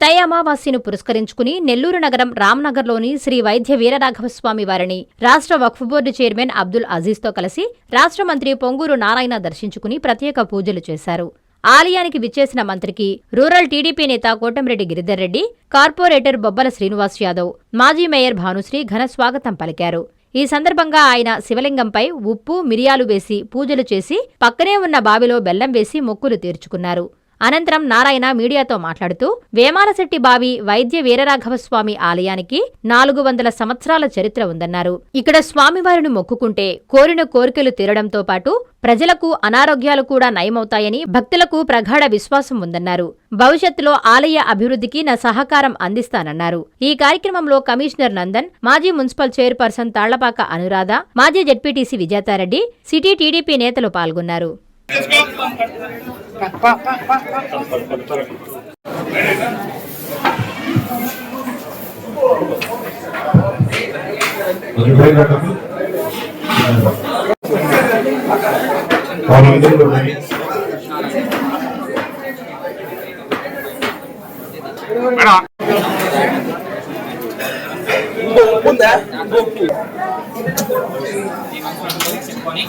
తై అమావాస్యను పురస్కరించుకుని నెల్లూరు నగరం రామ్నగర్లోని శ్రీ వైద్య వీరరాఘవస్వామి వారిని రాష్ట్ర వక్ఫ్ బోర్డు చైర్మన్ అబ్దుల్ అజీజ్తో కలిసి రాష్ట్ర మంత్రి పొంగూరు నారాయణ దర్శించుకుని ప్రత్యేక పూజలు చేశారు. ఆలయానికి విచ్చేసిన మంత్రికి రూరల్ టీడీపీ నేత కోటంరెడ్డి గిరిధర్ రెడ్డి కార్పొరేటర్ బొబ్బల శ్రీనివాస్ యాదవ్ మాజీ మేయర్ భానుశ్రీ ఘన స్వాగతం పలికారు. ఈ సందర్భంగా ఆయన శివలింగంపై ఉప్పు మిరియాలు వేసి పూజలు చేసి పక్కనే ఉన్న బావిలో బెల్లం వేసి మొక్కులు తీర్చుకున్నారు. అనంతరం నారాయణ మీడియాతో మాట్లాడుతూ వేమాలశెట్టి బావి వైద్య వీరరాఘవస్వామి ఆలయానికి నాలుగు వందల సంవత్సరాల చరిత్ర ఉందన్నారు. ఇక్కడ స్వామివారిని మొక్కుకుంటే కోరిన కోరికలు తీరడంతో పాటు ప్రజలకు అనారోగ్యాలు కూడా నయమవుతాయని భక్తులకు ప్రగాఢ విశ్వాసం ఉందన్నారు. భవిష్యత్తులో ఆలయ అభివృద్ధికి నా సహకారం అందిస్తానన్నారు. ఈ కార్యక్రమంలో కమిషనర్ నందన్ మాజీ మున్సిపల్ చైర్పర్సన్ తాళ్ళపాక అనురాధ మాజీ జడ్పీటీసీ విజేతారెడ్డి సిటీ టీడీపీ నేతలు పాల్గొన్నారు. ఉందా ఈ మంత్రాన్ని చెప్పుకొని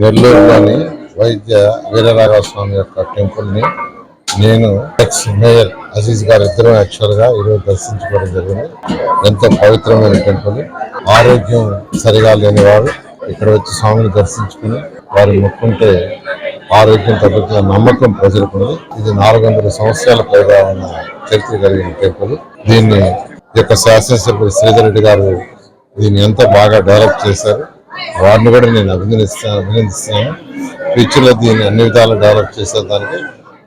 నెల్లూరులోని వైద్య వీరరాఘవస్వామి యొక్క టెంపుల్ని నేను ఎక్స్ మేయర్ అజీజ్ గారు ఇద్దరం యాక్చువల్గా ఈరోజు దర్శించుకోవడం జరిగింది. ఎంతో పవిత్రమైన టెంపుల్. ఆరోగ్యం సరిగా లేని వారు ఇక్కడ వచ్చి స్వామిని దర్శించుకుని వారి మొక్కుంటే ఆరోగ్యం తగ్గుతున్న నమ్మకం ప్రజలకు ఇది నాలుగు వందల సంవత్సరాల పైగా ఉన్న చరిత్ర కలిగిన టెంపుల్. దీన్ని యొక్క శాసనసభ్యులు శ్రీధర్ రెడ్డి గారు దీన్ని ఎంతో బాగా డెవలప్ చేశారు. వారిని కూడా నేను అభినందిస్తాను అభినందిస్తున్నాను. ఫ్యూచర్లో దీన్ని అన్ని విధాలు డెవలప్ చేసేదానికి